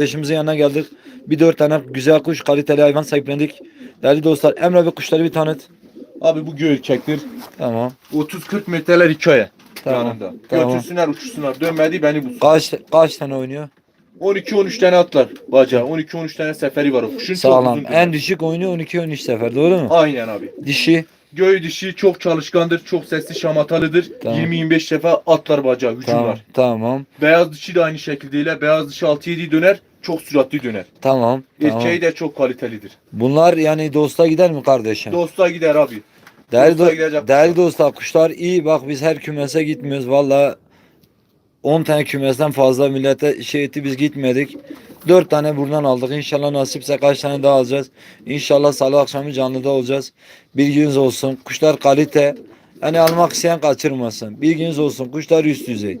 Kardeşimizin yanına geldik. Bir dört tane güzel kuş, kaliteli hayvan sahiplendik. Değerli dostlar, Emre bir kuşları bir tanıt. Abi bu göğerkektir. Tamam. 30-40 metreler hikaye. Tamam, Yanında. tamam. Götürsünler uçursunlar. Dönmedi beni bulsun. Kaç kaç tane oynuyor? 12-13 tane atlar bacağı. 12-13 tane seferi var o kuşun. Sağlam. En düşük oynuyor 12-13 sefer. Doğru mu? Aynen abi. Dişi. Göğü dişi çok çalışkandır. Çok sesli şamatalıdır. Tamam. 20-25 defa atlar bacağı. Gücü Tamam. var. Tamam. Beyaz dişi de aynı şekilde. Beyaz dişi 6-7 döner. Çok süratli döner. Tamam. Tamam. Erkeği de çok kalitelidir. Bunlar yani dosta gider mi kardeşim? Dosta gider abi. Değerli, dosta do- değerli kuşlar. dostlar kuşlar iyi bak biz her kümese gitmiyoruz valla 10 tane kümesten fazla millete şey etti biz gitmedik. 4 tane buradan aldık. İnşallah nasipse kaç tane daha alacağız. İnşallah salı akşamı canlıda olacağız. Bilginiz olsun. Kuşlar kalite. Hani almak isteyen kaçırmasın. Bilginiz olsun. Kuşlar üst düzey.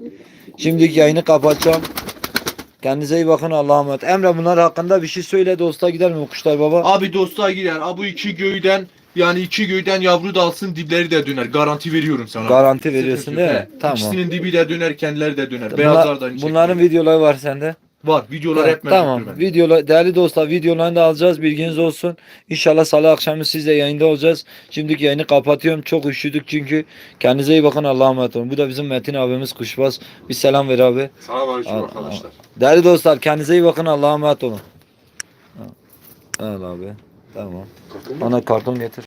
Şimdiki yayını kapatacağım. Kendinize iyi bakın Allah'a emanet. Emre bunlar hakkında bir şey söyle dosta gider mi kuşlar baba? Abi dosta gider. Abi bu iki göğden yani iki göğden yavru da alsın dipleri de döner. Garanti veriyorum sana. Garanti veriyorsun değil mi? Tamam. İkisinin dibi de döner, kendileri de döner. Bunlar- Beyazlar da aynı bunların şekilde. videoları var sende. Var. Videolar hep tamam. mevcut. Videolar, değerli dostlar videolarını da alacağız. Bilginiz olsun. İnşallah salı akşamı sizle yayında olacağız. Şimdiki yayını kapatıyorum. Çok üşüdük çünkü. Kendinize iyi bakın. Allah'a emanet olun. Bu da bizim Metin abimiz Kuşbaz. Bir selam ver abi. Selamünaleyküm Al- arkadaşlar. Değerli dostlar kendinize iyi bakın. Allah'a emanet olun. Al abi. Tamam. Bana karton getir.